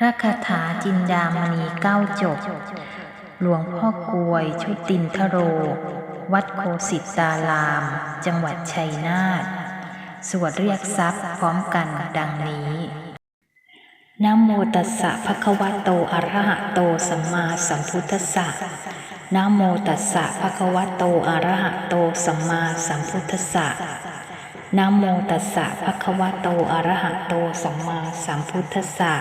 พระคาถาจินดามณีเก้าจบ หลวงพ่อกลวยชุตินทโร วัดโคสิตาราม จังหวัดชัยนาทสวดเรียกทรัพย์พร้อมกันดังนี้นะโมตัสสะภะคะวะโตอะระหะโตสัมมาสัมพุทธัสสะนะโมตัสสะภะคะวะโตอะระหะโตสัมมาสัมพุทธัสสะนะโมตัสสะภะคะวะโตอะระหะโตสัมมาสัมพุทธัสสะ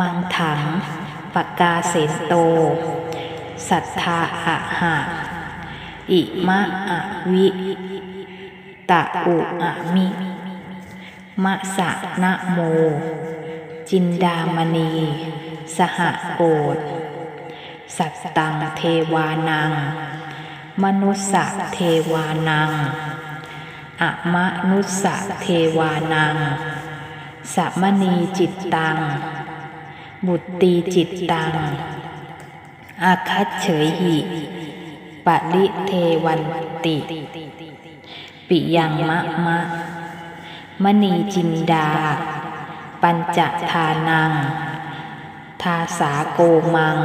มังถังปกาเสนโต สัทธาอะหะ อิมะอะวิตะอุอะมิมะสะนะโม จินดามณี สหโกฏสัตตังเทวานัง มนุสสะเทวานังอะมะนุสสะเทวานังสัมณีจิตตัง บุตตีจิตตัง อาคัตเฉยหิปะลิเทวันติ ปิยังมะมะ มณีจินดา ปัญจทานัง ทาสาโกมัง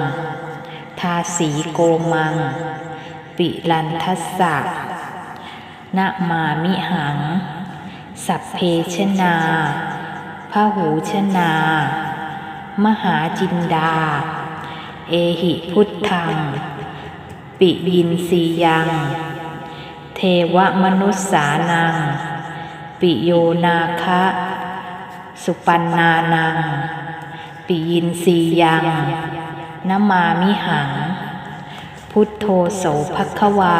ทาสีโกมัง ปิลันทัสสะนะมามิหัง สัพเพชนาพหูชนา มหาจินดา เอหิพุทธัง ปิยินสียัง เทวมนุษสานัง ปิโยนาคะ สุปันนานัง ปิยินสียังนมามิหัง พุทโธโสภควา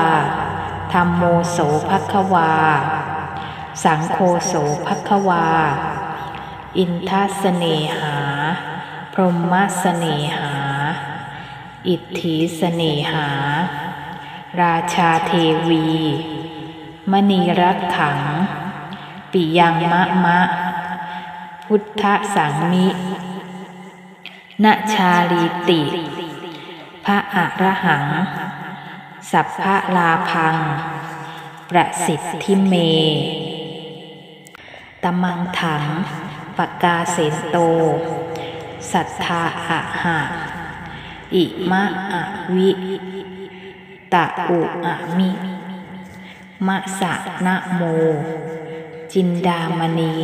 ธรรมโมโสภควา สังโฆโสภควา อินทัสเสนหา รหมสเสเนหา อิทธิสเนหา ราชาเทวี มณีรักขัง ปิยังมะมะ พุทธสังมิณชาลีติ พระอระหัง สัพพะลาพัง ประสิทธิเม ตมังถังปกกาเสนโต สัทธาอะหะอิมะอะวิตะอุอะมิมะสะนะโม จินดามณี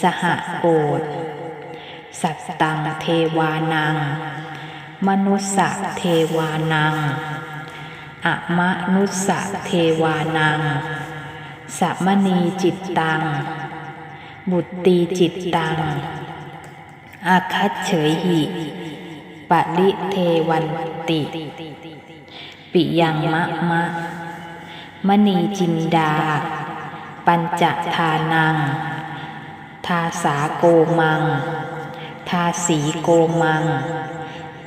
สหโกฏสัตตังเทวานัง มนุสสะเทวานังอะมะนุสสะเทวานัง สัมณีจิตตัง บุตตีจิตตัง อาคัตเฉยหิปะลิเทวันติ ปิยังมะมะ มณีจินดา ปัญจทานัง ทาสาโกมัง ทาสีโกมัง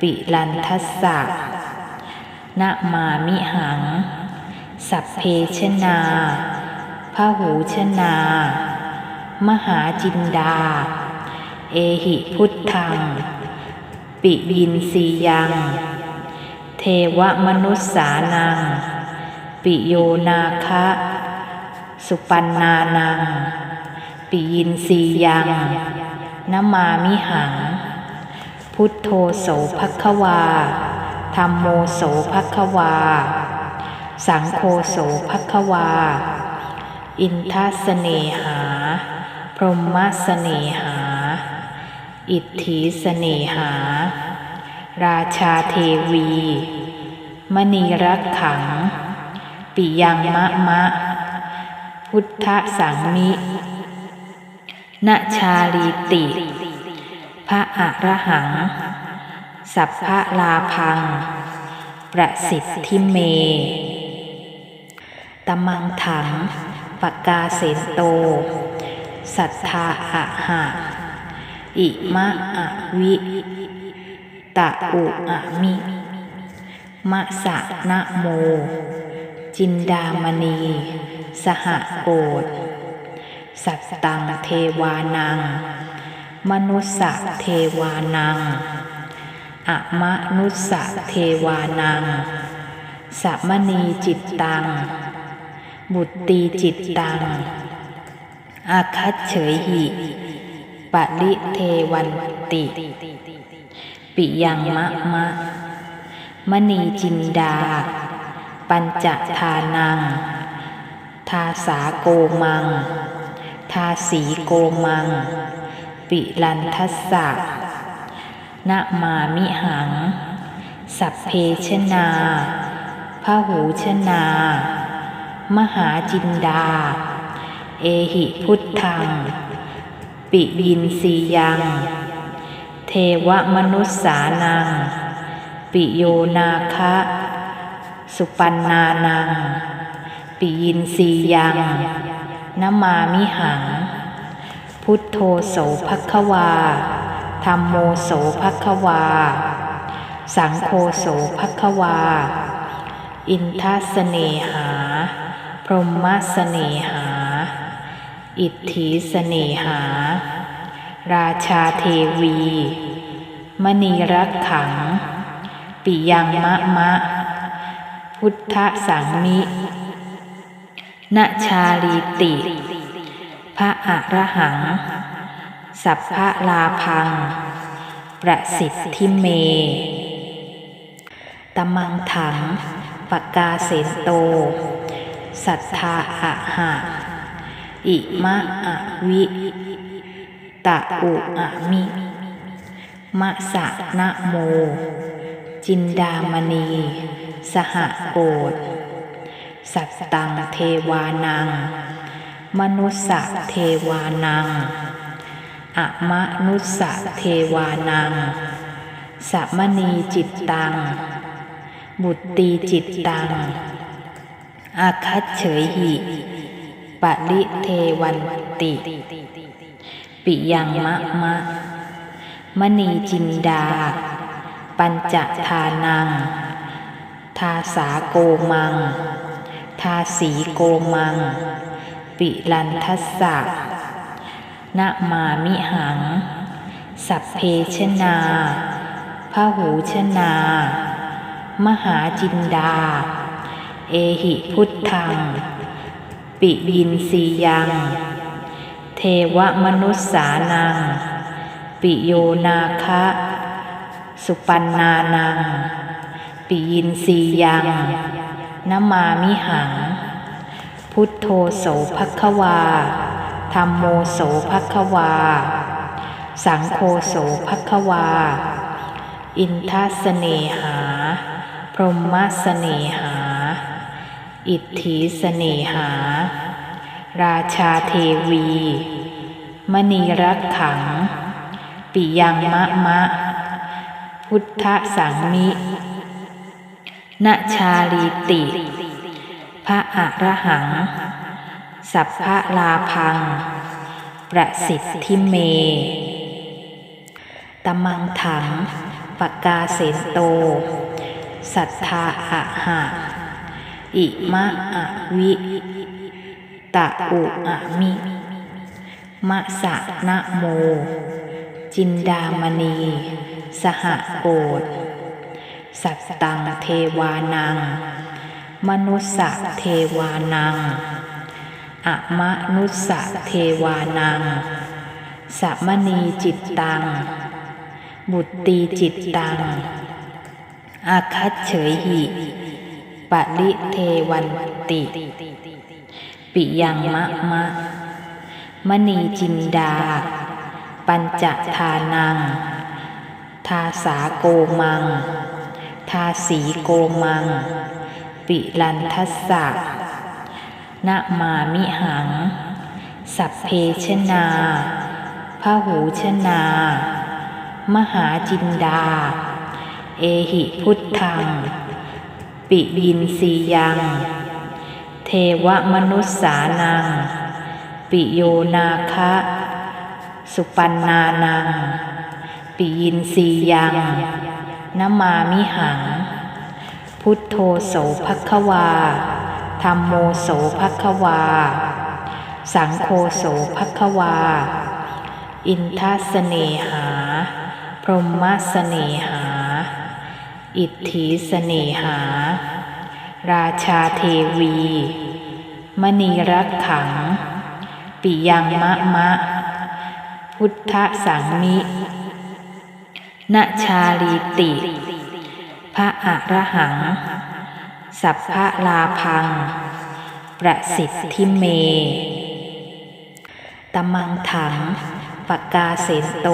ปิลันทัสสะนะมามิหัง สัพเพชนาพหูชนา มหาจินดา เอหิพุทธัง ปิยินสียัง เทวมนุษสานัง ปิโยนาคะ สุปันนานัง ปิยินสียังนมามิหัง พุทโธโสภควาธรรมโมโสภควา สังโฆโสภควา อินทัสเนหา พรหมสเสเนหา อิทธิเสเนหา ราชาเทวี มณีรักขัง ปิยังมะมะ พุทธสังมิณชาลีติ พระอระหัง สัพพะลาพัง ประสิทธิเม ตมังถังปกกาเสนโต สัทธาอะหะ อิมะอะวิตะอุอะมิ มะสะนะโม จินดามณี สหโกฏสัตตังเทวานัง มนุสสะเทวานังอะมะนุสสะเทวานัง สัมณีจิตตัง บุตตีจิตตังอาคัตเฉยหิ ปริเทวันติ ปิยังมะมะ มณีจินดา ปัญจทานัง ทาสาโกมัง ทาสีโกมัง ปิลันทัสสะนะมามิหัง สัพเพชนาพระหูชนา มหาจินดา เอหิพุทธัง ปิยินสียัง เทวมนุษสานัง ปิโยนาคะ สุปันนานัง ปิยินสียังนมามิหัง พุทโธโสภควาธรรมโมโสภควา สังโฆโสภควา อินทัสเนหา พรหมสเสเนหา อิทธิเสเนหา ราชาเทวี มณีรักขัง ปิยังมะมะ พุทธสังมินชาลีติ พระอระหัง สัพพะลาพัง ประสิทธิเม ตมังถังปกาเสนโต สัทธาอะหะ อิมะอะวิตะอุอะมิ มะสะนะโม จินดามณี สหโกดสัตตังเทวานัง มนุสสะเทวานังอะมะนุสสะเทวานัง สัมณีจิตตัง บุตตีจิตตังอาคัตเฉยหิ ปริเทวันติ ปิยังมะมะ มณีจินดา ปัญจทานัง ทาสาโกมัง ทาสีโกมัง ปิลันทัสสะนะมามิหัง สัพเพชนาพหูชนา มหาจินดา เอหิพุทธัง ปิยินสียัง เทวมนุษสานัง ปิโยนาคะ สุปันนานัง ปิยินสียังนมามิหัง พุทโธโสภควาธรรมโมโสภควา สังโฆโสภควา อินทัสเนหา พรหมสเสเนหา อิทธิเสเนหา ราชาเทวี มณีรักขัง ปิยังมะมะ พุทธสังมินชาลีติ พระอระหัง สัพพะลาพัง ประสิทธิเม ตมังถังปกาเสนโต สัทธาอะหะ อิมะอะวิตะอุอะมิ มะสะนะโม จินดามณี สหโกดสัตตังเทวานัง มนุสสะเทวานังอะมะนุสสะเทวานังสัมมณีจิตตัง บุตตีจิตตังอาคัตเฉยหิ ปริเทวันติ ปิยังมะมะ มณีจินดา ปัญจทานัง ทาสาโกมัง ทาสีโกมัง ปิลันทัสสะนะมามิหัง สัพเพชนาพหูชนา มหาจินดา เอหิพุทธัง ปิยินสียัง เทวมนุษสานัง ปิโยนาคะ สุปันนานัง ปิยินสียังนมามิหัง พุทโธโสภควาธรรมโมโสภควา สังโฆโสภควา อินทัสเสนหา พรหมสเสเนหา อิทธิเสเนหา ราชาเทวี มณีรักขัง ปิยังมะมะ พุทธสังมิณชาลีติ พระอระหัง สัพพะลาพัง ประสิทธิเม ตมังถังปกาเสนโต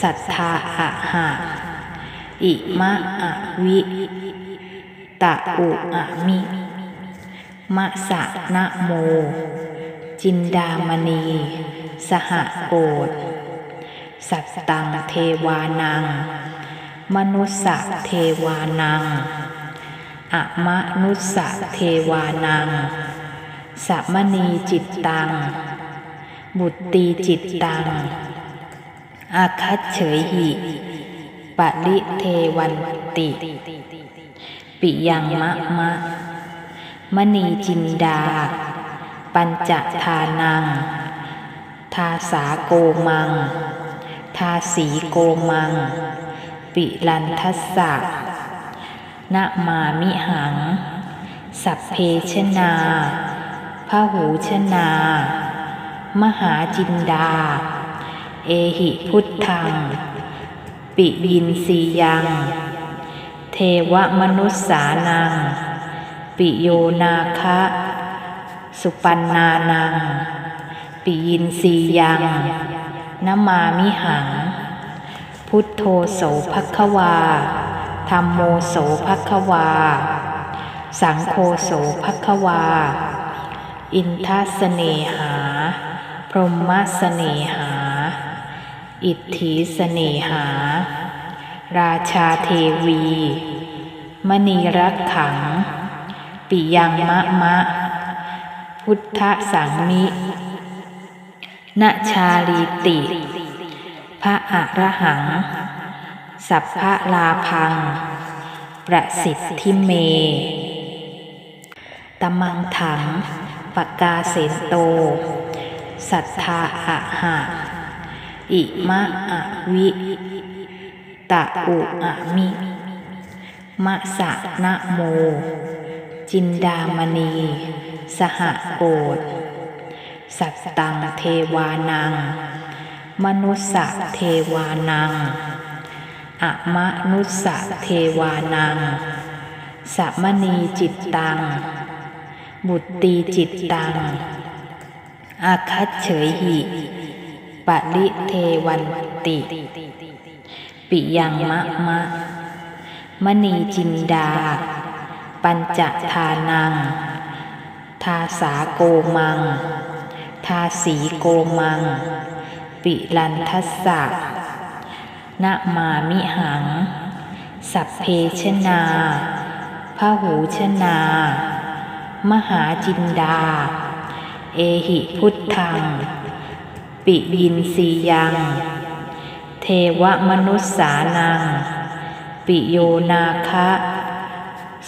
สัทธาอะหะ อิมะอะวิตะอุอะมิ มะสะนะโม จินดามณี สหโกดสัตตังเทวานัง มนุสสะเทวานังอะมะนุสสะเทวานัง สัมณีจิตตัง บุตตีจิตตังอาคัตเฉยหิ ปะลิเทวันติ ปิยังมะมะ มณีจินดา ปัญจทานัง ทาสาโกมัง ทาสีโกมัง ปิลันทัสสะนะมามิหัง สัพเพชนาพหูชนา มหาจินดา เอหิพุทธัง ปิยินสียัง เทวมนุษสานัง ปิโยนาคะ สุปันนานัง ปิยินสียัง นมามิหัง พุทโธโสภควาธรรมโมโสภควา สังโฆโสภควา อินทัสเสนหา พรหมสเสเนหา อิทธิเสเนหา ราชาเทวี มณีรักขัง ปิยังมะมะ พุทธสังมิณชาลีติ พระอระหัง สัพพะลาพัง ประสิทธิเม ตมังถังปกาเสนโต สัทธาอะหะ อิมะอะวิตะอุอะมิ มะสะนะโม จินดามณี สหโกดสัตตังเทวานัง มนุสสะเทวานังอะมะนุสสะเทวานังสัมณีจิตตัง บุตตีจิตตังอาคัตเฉยหิ ปะลิเทวันติ ปิยังมะมะ มณีจินดา ปัญจทานัง ทาสาโกมัง ทาสีโกมัง ปิลันทัสสะนะมามิหัง สัพเพชนาพหูชนา มหาจินดา เอหิพุทธัง ปิยินสียัง เทวมนุษสานัง ปิโยนาคะ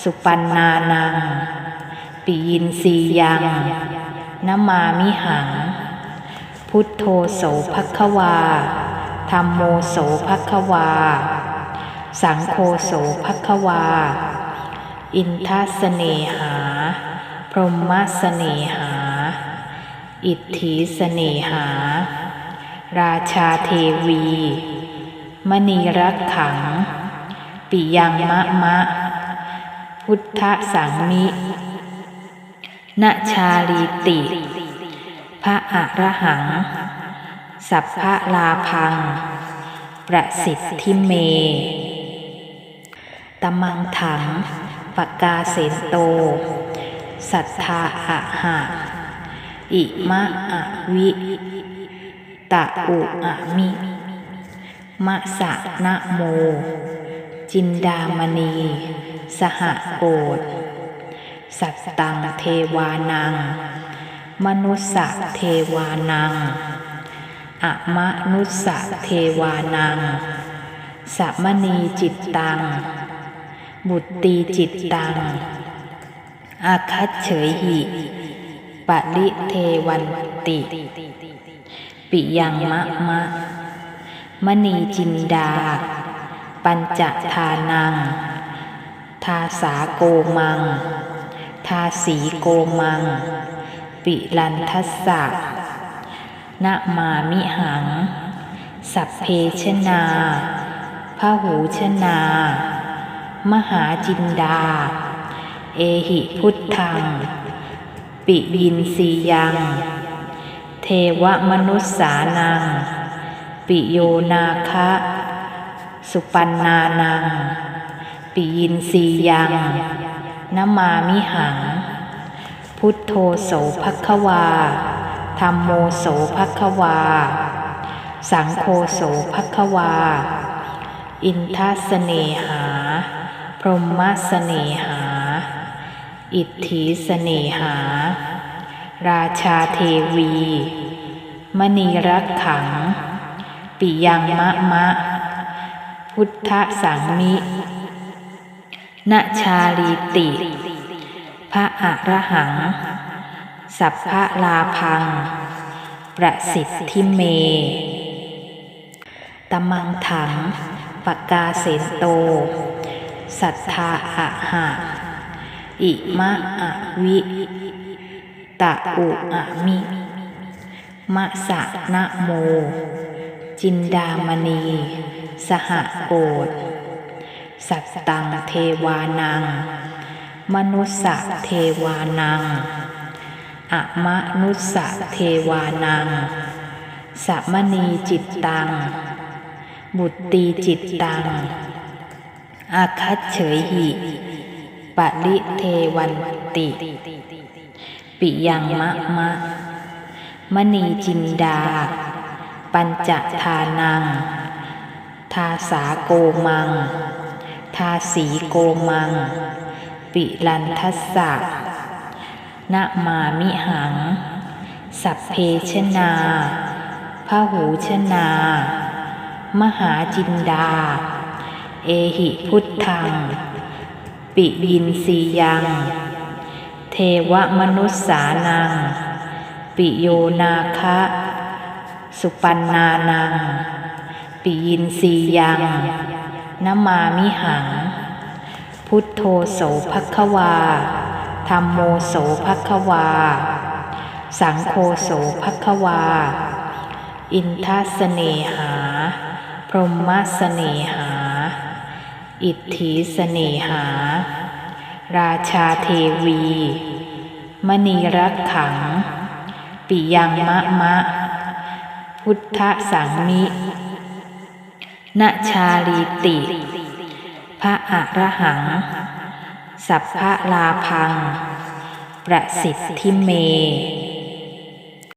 สุปันนานัง ปิยินสียังนมามิหัง พุทโธโสภควาธรรมโมโสภควา สังโฆโสภควา อินทัสเนหา พรหมสเสเนหา อิทธิเสเนหา ราชาเทวี มณีรักขัง ปิยังมะมะ พุทธสังมิณชาลีติ พระอระหัง สัพพะลาพัง ประสิทธิเม ตมังถังปกาเสนโต สัทธาอะหะ อิมะอะวิตะอุอะมิ มะสะนะโม จินดามณี สหโกดสัตตังเทวานัง มนุสสะเทวานังอะมะนุสสะเทวานัง สัมณีจิตตัง บุตตีจิตตังอาคัตเฉยหิ ปะลิเทวันติ ปิยังมะมะ มณีจินดา ปัญจทานัง ทาสาโกมัง ทาสีโกมัง ปิลันทัสสะนะมามิหัง สัพเพชนาพหูชนา มหาจินดา เอหิพุทธัง ปิยินสียัง เทวมนุษสานัง ปิโยนาคะ สุปันนานัง ปิยินสียังนมามิหัง พุทโธโสภควาธรรมโมโสภควา สังโฆโสภควา อินทัสเสนหา พรหมสเสเนหา อิทธิเสเนหา ราชาเทวี มณีรักขัง ปิยังมะมะ พุทธสังมิณชาลีติ พระอระหัง สัพพะลาพัง ประสิทธิเม ตมังถังปกาเสนโต สัทธาอะหะ อิมะอะวิตะอุอะมิ มะสะนะโม จินดามณี สหโกฏสัตตังเทวานัง มนุสสะเทวานังอะมะนุสสะเทวานังสัมณีจิตตัง บุตตีจิตตังอาคัตเฉยหิ ปะลิเทวันติ ปิยังมะมะ มณีจินดา ปัญจทานัง ทาสาโกมัง ทาสีโกมัง ปิลันทัสสะนะมามิหัง สัพเพชนาพระหูชนา มหาจินดา เอหิพุทธัง ปิยินสียัง เทวมนุษสานัง ปิโยนาคะ สุปันนานัง ปิยินสียังนมามิหัง พุทโธโสภควาธรรมโมโสภควา สังโฆโสภควา อินทัสเนหา พรหมสเสเนหา อิทธิเสเนหา ราชาเทวี มณีรักขัง ปิยังมะมะ พุทธสังมิณชาลีติ พระอระหัง สัพพะลาพัง ประสิทธิเม